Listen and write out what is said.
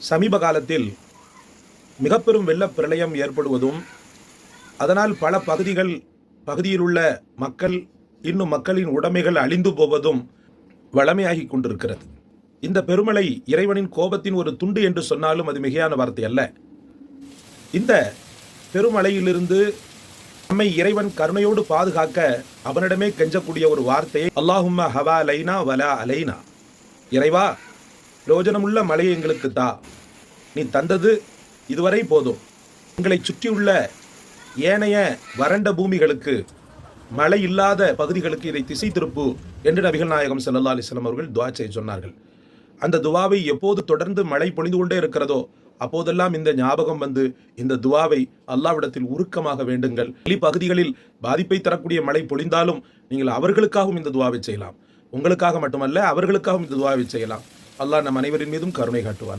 சமீப காலத்தில் மிக பெரும் வெள்ளப் பிரளயம் ஏற்படுவதும் அதனால் பல பகுதிகள் பகுதியில் உள்ள மக்கள் இன்னும் மக்களின் உடைமைகள் அழிந்து போவதும் வளமையாகி கொண்டிருக்கிறது. இந்த பெருமலை இறைவனின் கோபத்தின் ஒரு துண்டு என்று சொன்னாலும் அது மிகையான வார்த்தை அல்ல. இந்த பெருமலையிலிருந்து நம்மை இறைவன் கருணையோடு பாதுகாக்க அவனிடமே கெஞ்சக்கூடிய ஒரு வார்த்தையை அல்லாஹும்ம ஹவா அலைனா வலா அலைனா. இறைவா பிரயோஜனமுள்ள மழையை எங்களுக்கு தா. நீ தந்தது இதுவரை போதும். எங்களை சுற்றியுள்ள ஏனைய வறண்ட பூமிகளுக்கு மழை இல்லாத பகுதிகளுக்கு இதை திசை திருப்பு என்று நபிகள் நாயகம் செல்லல்லா அலிஸ்லாம் அவர்கள் துவா செய்ய சொன்னார்கள். அந்த துவாவை எப்போது தொடர்ந்து மழை பொழிந்து கொண்டே இருக்கிறதோ அப்போதெல்லாம் இந்த ஞாபகம் வந்து இந்த துவாவை அல்லாவிடத்தில் உருக்கமாக வேண்டுங்கள். பகுதிகளில் பாதிப்பை தரக்கூடிய மழை பொழிந்தாலும் நீங்கள் அவர்களுக்காகவும் இந்த துவாவை செய்யலாம். உங்களுக்காக மட்டுமல்ல அவர்களுக்காகவும் இந்த துவாவை செய்யலாம். அல்லாஹ் நம் அனைவரின் மீதும் கருணை காட்டுவானா